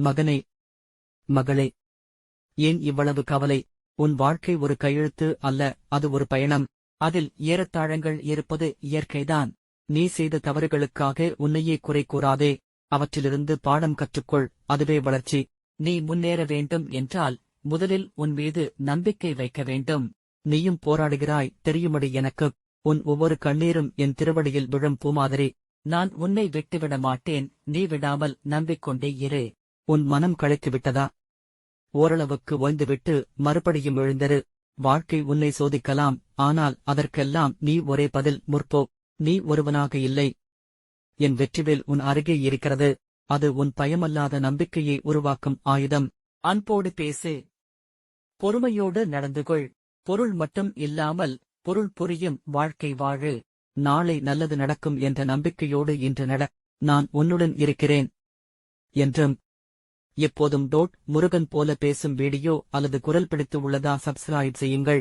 மகனே மகளே ஏன் இவ்வளவு கவலை? உன் வாழ்க்கை ஒரு கையெழுத்து அல்ல அது ஒரு பயணம். அதில் ஏறத்தாழங்கள் இருப்பது இயற்கைதான். நீ செய்த தவறுகளுக்காக உன்னையே குறை கூறாதே. அவற்றிலிருந்து பாடம் கற்றுக்கொள் அதுவே வளர்ச்சி. நீ முன்னேற வேண்டும் என்றால் முதலில் உன் மீது நம்பிக்கை வைக்க வேண்டும். நீயும் போராடுகிறாய் தெரியுமடி எனக்கு. உன் ஒவ்வொரு கண்ணீரும் என் திருவடியில் விழும் பூமாதிரி. நான் உன்னை விட்டுவிட மாட்டேன் நீ விடாமல் நம்பிக்கொண்டே இரு. உன் மனம் களைத்துவிட்டதா? ஓரளவுக்கு ஓய்ந்துவிட்டு மறுபடியும் எழுந்தரு. வாழ்க்கை உன்னை சோதிக்கலாம் ஆனால் அதற்கெல்லாம் நீ ஒரே பதில் முற்போ நீ ஒருவனாக இல்லை. என் வெற்றிவேல் உன் அருகே இருக்கிறது. அது உன் பயமல்லாத நம்பிக்கையை உருவாக்கும் ஆயுதம். அன்போடு பேசு. பொறுமையோடு நடந்து கொள். பொருள் மட்டும் இல்லாமல் பொருள் புரியும் வாழ்க்கை வாழு. நாளை நல்லது நடக்கும் என்ற நம்பிக்கையோடு இன்று நட. நான் உன்னுடன் இருக்கிறேன். என்றும் எப்போதும் டோட் முருகன் போல பேசும் வீடியோ அல்லது குரல் பிடித்து உள்ளதா சப்ஸ்கிரைப் செய்யுங்கள்.